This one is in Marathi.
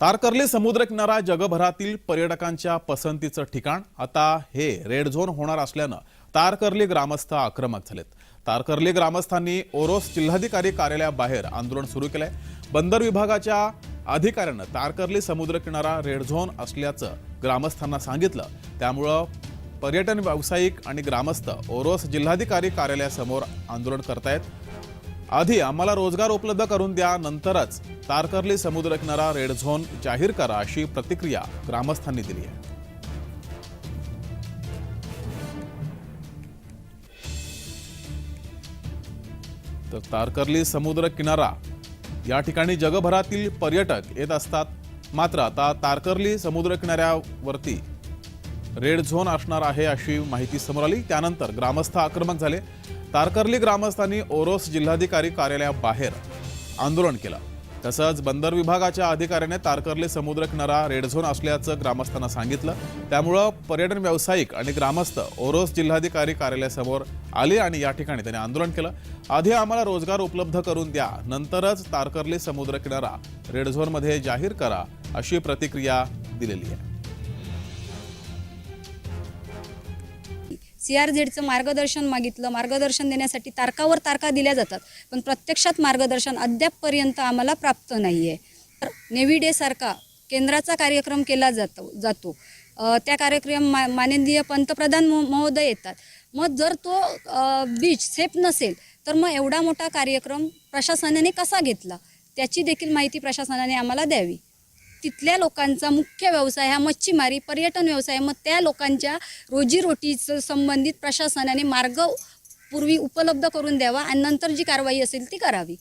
तारकर्ली समुद्रकिनारा जगभरातील पर्यटकांच्या पसंतीचं ठिकाण. आता हे रेड झोन होणार असल्यानं तारकर्ली ग्रामस्थ आक्रमक झालेत. तारकर्ली ग्रामस्थांनी ओरोस जिल्हाधिकारी कार्यालयाबाहेर आंदोलन सुरू केलंय. बंदर विभागाच्या अधिकाऱ्यानं तारकर्ली समुद्रकिनारा रेड झोन असल्याचं ग्रामस्थांना सांगितलं. त्यामुळं पर्यटन व्यावसायिक आणि ग्रामस्थ ओरोस जिल्हाधिकारी कार्यालयासमोर आंदोलन करतायत. आधी आम्हाला रोजगार उपलब्ध करून द्या नंतरच तारकर्ली समुद्रकिनारा रेड झोन जाहीर करा अशी प्रतिक्रिया ग्रामस्थांनी दिली आहे. तर तारकर्ली समुद्र किनारा या ठिकाणी जगभरातील पर्यटक येत असतात. मात्र आता तारकर्ली समुद्र किनाऱ्यावरती रेड झोन असणार आहे अशी माहिती समोर आली. त्यानंतर ग्रामस्थ आक्रमक झाले. तारकर्ली ग्रामस्थांनी ओरोस जिल्हाधिकारी कार्यालयाबाहेर आंदोलन केलं. तसंच बंदर विभागाच्या अधिकाऱ्याने तारकर्ली समुद्र किनारा रेड झोन असल्याचं ग्रामस्थांना सांगितलं. त्यामुळं पर्यटन व्यावसायिक आणि ग्रामस्थ ओरोस जिल्हाधिकारी कार्यालयासमोर आले आणि या ठिकाणी त्यांनी आंदोलन केलं. आधी आम्हाला रोजगार उपलब्ध करून द्या. नंतरच तारकर्ली समुद्र किनारा रेड झोनमध्ये जाहीर करा अशी प्रतिक्रिया दिलेली आहे. सी आर झेडचं मार्गदर्शन मागितलं. मार्गदर्शन देण्यासाठी तारकावर तारका दिल्या जातात. पण प्रत्यक्षात मार्गदर्शन अद्यापपर्यंत आम्हाला प्राप्त नाही आहे तर नेव्ही डे सारखा केंद्राचा कार्यक्रम केला जातो जातो. त्या कार्यक्रम मा माननीय पंतप्रधान महोदय येतात. मग जर तो बीच सेफ नसेल तर मग एवढा मोठा कार्यक्रम प्रशासनाने कसा घेतला? त्याची देखील माहिती प्रशासनाने आम्हाला द्यावी. तिथल्या लोकांचा मुख्य व्यवसाय हा मच्छीमारी पर्यटन व्यवसाय. मग त्या लोकांच्या रोजीरोटीचं संबंधित प्रशासनाने मार्ग पूर्वी उपलब्ध करून द्यावा आणि नंतर जी कारवाई असेल ती करावी.